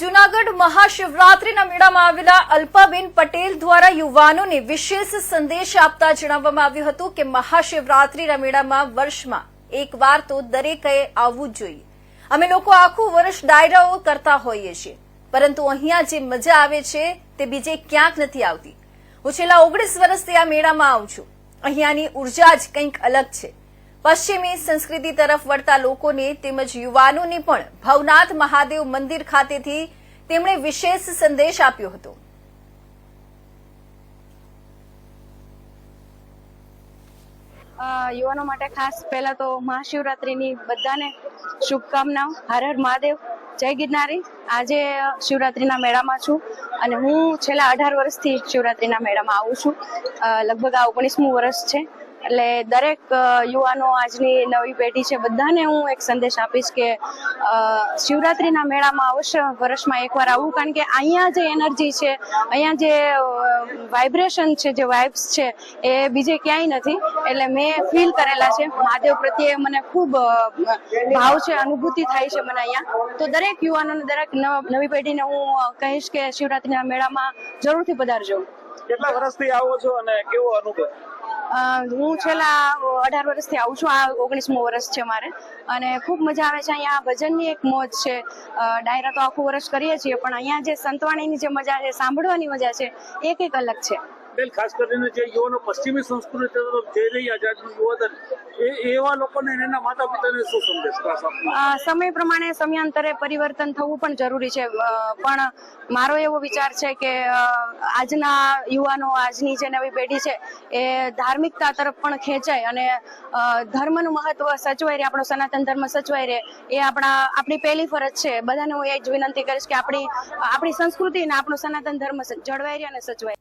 જૂનાગઢ મહાશિવરાત્રીના મેળામાં આવેલા અલ્પાબેન પટેલ દ્વારા યુવાનોને વિશેષ સંદેશ આપતા જણાવવામાં આવ્યું હતું કે મહાશિવરાત્રીના મેળામાં વર્ષમાં એકવાર તો દરેકે આવવું જ જોઈએ. અમે લોકો આખું વર્ષ ડાયરાઓ કરતા હોઈએ છીએ, પરંતુ અહીંયા જે મજા આવે છે તે બીજે ક્યાંક નથી આવતી. હું છેલ્લા ઓગણીસ વર્ષથી આ મેળામાં આવું છું. અહીંયાની ઊર્જા જ કંઈક અલગ છે. પશ્ચિમી સંસ્કૃતિ તરફ વળતા લોકોને તેમજ યુવાનોને પણ ભવનાથ મહાદેવ મંદિર ખાતેથી તેમણે વિશેષ સંદેશ આપ્યો હતો. યુવાનો માટે ખાસ પહેલા તો મહાશિવરાત્રિની બધાને શુભકામનાઓ. હર હર મહાદેવ. જય ગિરનારી. આજે શિવરાત્રિના મેળામાં છું અને હું છેલ્લા અઢાર વર્ષથી શિવરાત્રિના મેળામાં આવું છું. લગભગ આ ઓગણીસમું વર્ષ છે. એટલે દરેક યુવાનો આજની નવી પેઢી છે, બધાને હું એક સંદેશ આપીશ કે શિવરાત્રિના મેળામાં અવશ્ય વર્ષમાં એકવાર આવું, કારણ કે અહીંયા જે એનર્જી છે, અહીંયા જે વાઇબ્રેશન છે, જે વાઇબ્સ છે, એ બીજે ક્યાંય નથી. એટલે મેં ફીલ કરેલા છે, મહાદેવ પ્રત્યે મને ખૂબ ભાવ છે, અનુભૂતિ થાય છે મને અહીંયા. તો દરેક યુવાનોને, દરેક નવી પેઢીને હું કહીશ કે શિવરાત્રિના મેળામાં જરૂરથી પધારજો. કેટલા વર્ષથી આવો છો અને કેવો અનુભવ? હું છેલ્લા અઢાર વર્ષથી આવું છું. આ ઓગણીસમું વર્ષ છે મારે. અને ખૂબ મજા આવે છે. અહીંયા ભજનની એક મોજ છે. ડાયરા તો આખું વર્ષ કરીએ છીએ, પણ અહીંયા જે સંતવાણીની જે મજા છે, સાંભળવાની મજા છે, એ કંઈક અલગ છે. બેન ખાસ કરીને જે યુવાનો પશ્ચિમી સંસ્કૃતિ તરફ જઈ રહ્યા છે આજનું યુવાધન એ, એવા લોકોને એના માતા પિતાને શું સંદેશ સમય પ્રમાણે સમયાંતરે પરિવર્તન થવું પણ જરૂરી છે. પણ મારો એવો વિચાર છે કે આજના યુવાનો, આજની જે નવી પેઢી છે, એ ધાર્મિકતા તરફ પણ ખેંચાય અને ધર્મનું મહત્વ સચવાઈ રહે, આપણો સનાતન ધર્મ સચવાઈ રહે, એ આપણા, આપણી પહેલી ફરજ છે. બધાને હું એ જ વિનંતી કરીશ કે આપણી આપણી સંસ્કૃતિ અને આપણો સનાતન ધર્મ જળવાઈ રહે અને સચવાય